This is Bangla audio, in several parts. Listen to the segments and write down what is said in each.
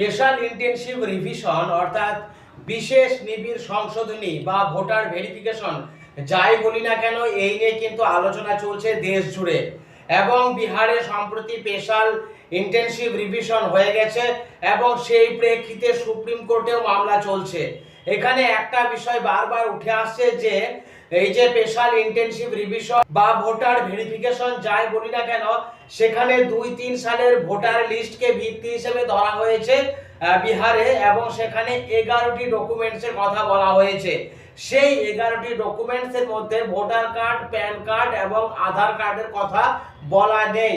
স্পেশাল ইন্টেনসিভ রিভিশন অর্থাৎ বিশেষ নিবিড় সংশোধনী বা ভোটার ভেরিফিকেশন যাই বলি না কেন, এই নিয়ে কিন্তু আলোচনা চলছে দেশ জুড়ে। এবং বিহারে সম্প্রতি স্পেশাল ইন্টেনসিভ রিভিশন হয়ে গেছে এবং সেই প্রেক্ষিতে সুপ্রিম কোর্টেও মামলা চলছে। এখানে একটা বিষয় বারবার উঠে আসছে যে এই যে স্পেশাল ইন্টেনসিভ রিভিশন বা ভোটার ভেরিফিকেশন যাই বলি না কেন, সেখানে দুই তিন সালের ভোটার লিস্টকে ভিত্তি হিসেবে ধরা হয়েছে বিহারে এবং সেখানে এগারোটি ডকুমেন্টসের কথা বলা হয়েছে। সেই এগারোটি ডকুমেন্টসের মধ্যে ভোটার কার্ড প্যান কার্ড এবং আধার কার্ডের কথা বলা নেই।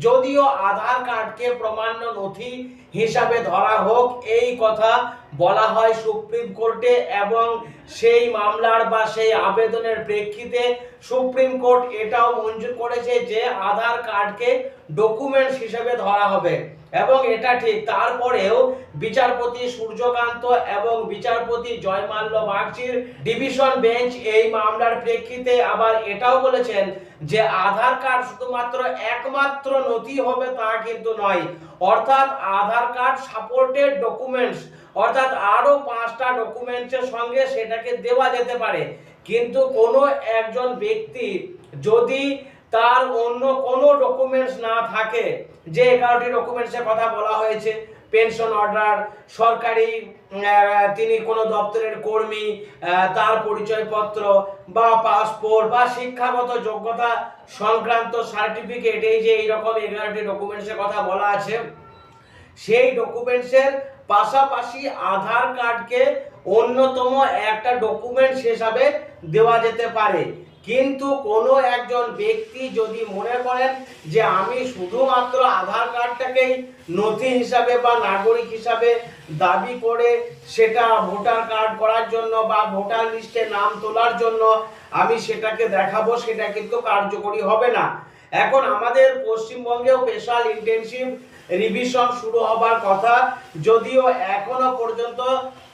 যদিও আধার কার্ডকে প্রমাণ্য নথি হিসাবে ধরা হোক, এই কথা বলা হয় সুপ্রিম কোর্টে এবং সেই মামলার বা সেই আবেদনের প্রেক্ষিতে সুপ্রিম কোর্ট এটাও মঞ্জুর করেছে যে আধার কার্ডকে ডকুমেন্টস হিসাবে ধরা হবে। এবং এটা ঠিক। তারপরেও বিচারপতি সূর্যকান্ত এবং বিচারপতি জয়মাল্য বাগচির ডিভিশন বেঞ্চ এই মামলার প্রেক্ষিতে আবার এটাও বলেছেন যে আধার কার্ড শুধুমাত্র একমাত্র নথি হবে তা কিন্তু নয়। অর্থাৎ আধার কার্ড সাপোর্টেড ডকুমেন্টস, অর্থাৎ আরও পাঁচটা ডকুমেন্টসের সঙ্গে সেটাকে দেওয়া যেতে পারে। কিন্তু কোনো একজন ব্যক্তি যদি তার অন্য কোনো ডকুমেন্টস না থাকে যে এগারোটি ডকুমেন্টসের কথা বলা হয়েছে পেনশন অর্ডার সরকারি তিনি কোনো দপ্তরের কর্মী তার পরিচয়পত্র বা পাসপোর্ট বা শিক্ষাগত যোগ্যতা সংক্রান্ত সার্টিফিকেট এই যে এইরকম এগারোটি ডকুমেন্টসের কথা বলা আছে, সেই ডকুমেন্টসের পাশাপাশি আধার কার্ডকে অন্যতম একটা ডকুমেন্টস হিসাবে দেওয়া যেতে পারে। কিন্তু কোনো একজন ব্যক্তি যদি মনে করেন যে আমি শুধুমাত্র আধার কার্ডটাকেই নথি হিসাবে বা নাগরিক হিসাবে দাবি করে সেটা ভোটার কার্ড করার জন্য বা ভোটার লিস্টে নাম তোলার জন্য আমি সেটাকে দেখাবো, সেটা কিন্তু কার্যকরী হবে না। এখন আমাদের পশ্চিমবঙ্গেও স্পেশাল ইন্টেনসিভ রিভিশন শুরু হবার কথা। যদিও এখনও পর্যন্ত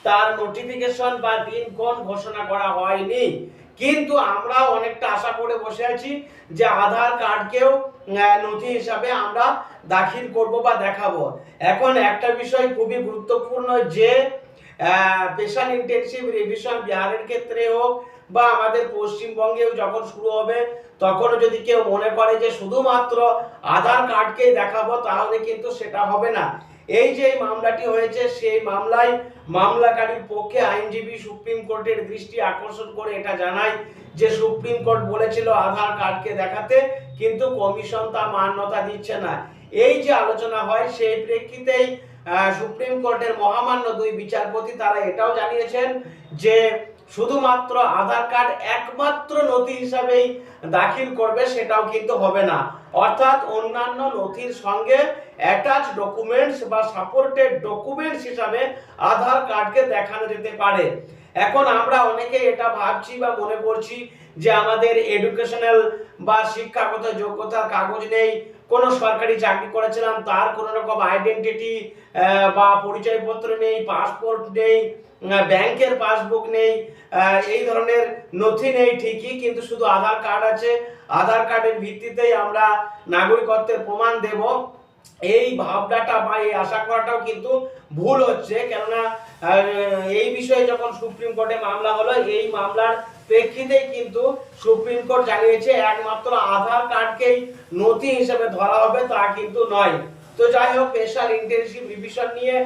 তার নোটিফিকেশন বা দিনক্ষণ ঘোষণা করা হয়নি। কিন্তু আমরা অনেকটা আশা করে বসে আছি যে আধার কার্ডকেও নথি হিসাবে আমরা দাখিল করব বা দেখাবো। এখন একটা বিষয় খুবই গুরুত্বপূর্ণ যে স্পেশাল ইন্টেনসিভ রিভিশন বিহারের ক্ষেত্রে হোক বা আমাদের পশ্চিমবঙ্গেও যখন শুরু হবে, তখনও যদি কেউ মনে করে যে শুধুমাত্র আধার কার্ডকেই দেখাবো, তাহলে কিন্তু সেটা হবে না। এই যে মামলাটি হয়েছে, সেই মামলায় মামলাকারীর পক্ষে আইনজীবী সুপ্রিম কোর্টের দৃষ্টি আকর্ষণ করে এটা জানায় যে সুপ্রিম কোর্ট বলেছিল আধার কার্ডকে দেখাতে, কিন্তু কমিশন তা মান্যতা দিচ্ছে না। এই যে আলোচনা হয়, সেই প্রেক্ষিতেই সুপ্রিম কোর্টের মহামান্য দুই বিচারপতি তারা এটাও জানিয়েছেন যে শুধুমাত্র আধার কার্ড একমাত্র নথি হিসাবেই দাখিল করবে সেটাও কিন্তু হবে না। অর্থাৎ অন্যান্য নথির সঙ্গে অ্যাটাচ ডকুমেন্টস বা সাপোর্টেড ডকুমেন্টস হিসাবে আধার কার্ডকে দেখানো যেতে পারে। এখন আমরা অনেকে এটা ভাবছি বা মনে করছি যে আমাদের এডুকেশনাল বা শিক্ষাগত যোগ্যতার কাগজ নেই কোনো সরকারি চাকরি করেছিলাম, তার কোনো রকম আইডেন্টিটি বা পরিচয়পত্র নেই পাসপোর্ট নেই ব্যাংকের পাসবুক নেই এই ধরনের নথি নেই, ঠিকই, কিন্তু শুধু আধার কার্ড আছে। আধার কার্ডের ভিত্তিতেই আমরা নাগরিকত্বের প্রমাণ দেব। এই ভাবনাটা বা এই আশা করাটাও কিন্তু ভুল হচ্ছে। কেননা এই বিষয়ে যখন সুপ্রিম কোর্টে মামলা হলো, এই মামলার প্রেক্ষিতেই কিন্তু সুপ্রিম কোর্ট জানিয়েছে একমাত্র আধার কার্ডকেই নথি হিসেবে ধরা হবে, তা কিন্তু নয়। তো যাই হোক স্পেশাল ইন্টেনসিভ রিভিশন নিয়ে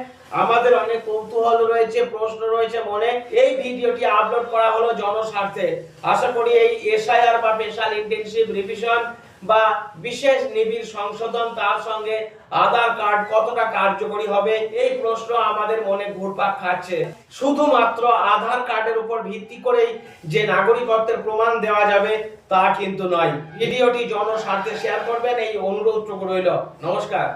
আমাদের অনেক কৌতূহল রয়েছে, প্রশ্ন রয়েছে মনে। এই ভিডিওটি আপলোড করা হলো জনস্বার্থে। আশা করি এই এসআইআর বা স্পেশাল ইন্টেনসিভ রিভিশন বা বিশেষ নিবিড় সংশোধন তার সঙ্গে আধার কার্ড কতটা কার্যকরী হবে? এই প্রশ্ন আমাদের মনে ঘুরপাক খাচ্ছে। শুধুমাত্র আধার কার্ডের উপর ভিত্তি করেই যে নাগরিকত্বের প্রমাণ দেওয়া যাবে, তা কিন্তু নয়। ভিডিওটি জনস্বার্থে শেয়ার করবেন, এই অনুরোধটুকু রইল। নমস্কার।